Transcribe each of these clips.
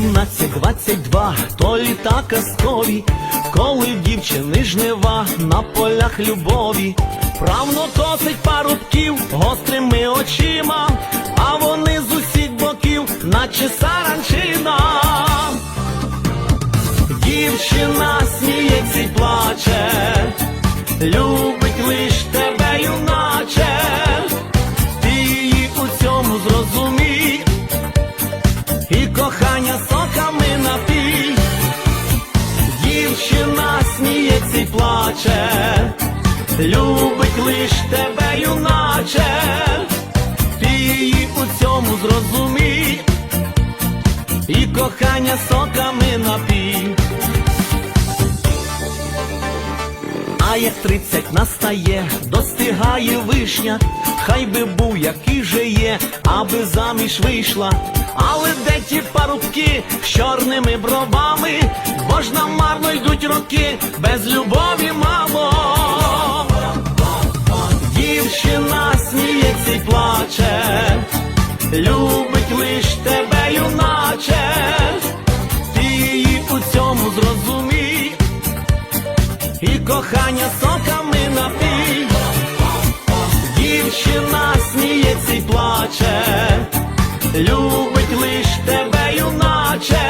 22, то літа казкові, коли дівчини жнива на полях любові, правно косить парубків гострими очима, а вони з усіх боків, наче саранчина. Дівчина сміється й плаче, плаче, любить лиш тебе, юначе, ти її у цьому зрозумій, і кохання соками напій. А тридцять настає, достигає вишня, хай би був який же є, аби заміж вийшла. Але де ті парубки з чорними бровами, бо ж нам марно йдуть роки без любові, мамо. Дівчина сміється й плаче, кохання соками напій. Дівчина сміється й плаче, любить лиш тебе, юначе,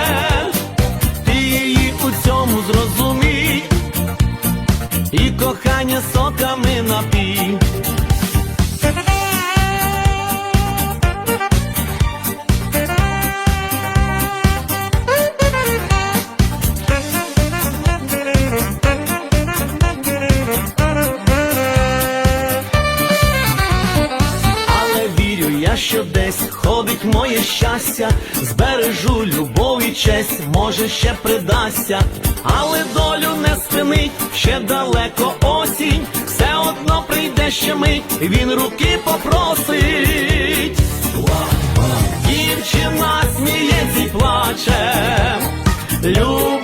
що десь ходить моє щастя, збережу любов і честь, може ще придасться, але долю не спинить, ще далеко осінь, все одно прийде ще мить, він руки попросить. Дівчина сміється й плаче, тебе,